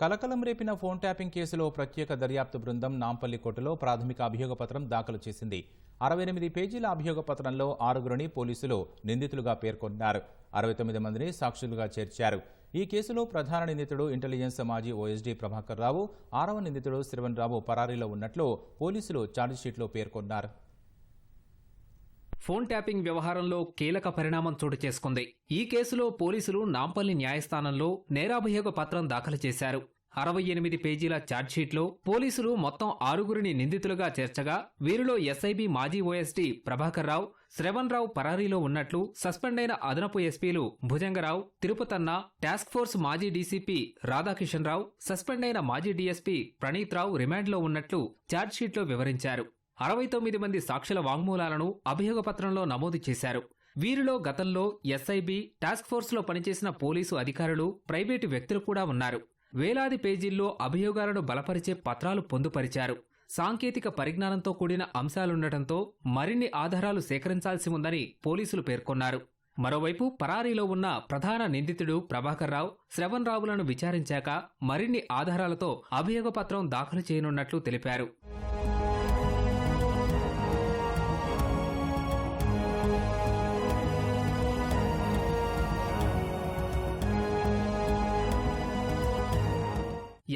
కలకలం రేపిన phone tapping కేసులో ప్రత్యేక దర్యాప్తు బృందం నాంపల్లి కోర్టులో ప్రాథమిక అభియోగపత్రం దాఖలు చేసింది. అరవై ఎనిమిది పేజీల అభియోగ పత్రంలో ఆరుగురిని పోలీసులు నిందితులుగా పేర్కొన్నారు. అరవై తొమ్మిది మందిని సాక్షులుగా చేర్చారు. ఈ కేసులో ప్రధాన నిందితుడు ఇంటెలిజెన్స్ మాజీ ఓఎస్డీ ప్రభాకర్ రావు ఆరవ నిందితుడు శ్రవణ్ రావు పరారీలో ఉన్నట్లు పోలీసులు ఛార్జిషీట్లో పేర్కొన్నారు. ఫోన్ ట్యాపింగ్ వ్యవహారంలో కీలక పరిణామం చోటు చేసుకుంది. ఈ కేసులో పోలీసులు నాంపల్లి న్యాయస్థానంలో నేరాభియోగ పత్రం దాఖలు చేశారు. అరవై ఎనిమిది పేజీల ఛార్జ్షీట్లో పోలీసులు మొత్తం ఆరుగురిని నిందితులుగా చేర్చగా వీరిలో ఎస్ఐబి మాజీ ఓఎస్డీ ప్రభాకర్ రావు శ్రవణ్ రావు పరారీలో ఉన్నట్లు సస్పెండ్ అయిన అదనపు ఎస్పీలు భుజంగరావు తిరుపతన్న టాస్క్ ఫోర్స్ మాజీ డీసీపీ రాధాకిషన్ రావు సస్పెండ్ అయిన మాజీ డీఎస్పీ ప్రణీత్ రావు రిమాండ్లో ఉన్నట్లు ఛార్జ్షీట్లో వివరించారు. అరవై తొమ్మిది మంది సాక్షుల వాంగ్మూలాలను అభియోగపత్రంలో నమోదు చేశారు. వీరిలో గతంలో ఎస్ఐబి టాస్క్ ఫోర్స్లో పనిచేసిన పోలీసు అధికారులు ప్రైవేటు వ్యక్తులు కూడా ఉన్నారు. వేలాది పేజీల్లో అభియోగాలను బలపరిచే పత్రాలు పొందుపరిచారు. సాంకేతిక పరిజ్ఞానంతో కూడిన అంశాలుండటంతో మరిన్ని ఆధారాలు సేకరించాల్సి ఉందని పోలీసులు పేర్కొన్నారు. మరోవైపు పరారీలో ఉన్న ప్రధాన నిందితుడు ప్రభాకర్ రావు శ్రవణ్ రావులను విచారించాక మరిన్ని ఆధారాలతో అభియోగపత్రం దాఖలు చేయనున్నట్లు తెలిపారు.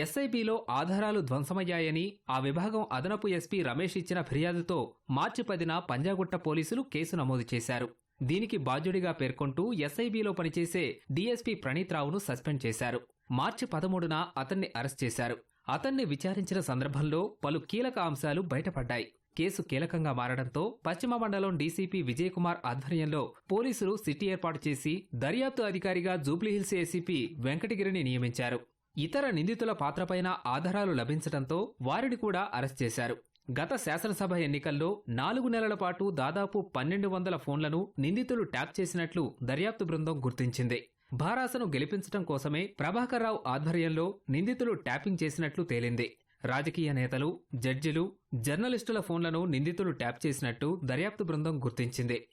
ఎస్ఐబిలో ఆధారాలు ధ్వంసమయ్యాయని ఆ విభాగం అదనపు ఎస్పీ రమేష్ ఇచ్చిన ఫిర్యాదుతో మార్చి పదిన పంజాగుట్ట పోలీసులు కేసు నమోదు చేశారు. దీనికి బాధ్యుడిగా పేర్కొంటూ ఎస్ఐబిలో పనిచేసే డీఎస్పీ ప్రణీత్ రావును సస్పెండ్ చేశారు. మార్చి పదమూడున అతన్ని అరెస్ట్ చేశారు. అతన్ని విచారించిన సందర్భంలో పలు కీలక అంశాలు బయటపడ్డాయి. కేసు కీలకంగా మారడంతో పశ్చిమ మండలం డీసీపీ విజయకుమార్ ఆధ్వర్యంలో పోలీసులు సిటీ ఏర్పాటు చేసి దర్యాప్తు అధికారిగా జూబ్లీహిల్స్ ఏసీపీ వెంకటగిరిని నియమించారు. ఇతర నిందితుల పాత్రపైన ఆధారాలు లభించడంతో వారిని కూడా అరెస్ట్ చేశారు. గత శాసనసభ ఎన్నికల్లో నాలుగు నెలల పాటు దాదాపు పన్నెండు వందల ఫోన్లను నిందితులు ట్యాప్ చేసినట్లు దర్యాప్తు బృందం గుర్తించింది. భారాసను గెలిపించడం కోసమే ప్రభాకర్ రావు ఆధ్వర్యంలో నిందితులు ట్యాపింగ్ చేసినట్లు తేలింది. రాజకీయ నేతలు జడ్జిలు జర్నలిస్టుల ఫోన్లను నిందితులు ట్యాప్ చేసినట్టు దర్యాప్తు బృందం గుర్తించింది.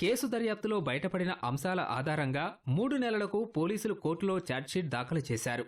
కేసు దర్యాప్తులో బయటపడిన అంశాల ఆధారంగా మూడు నెలలకు పోలీసులు కోర్టులో ఛార్జ్షీట్ దాఖలు చేశారు.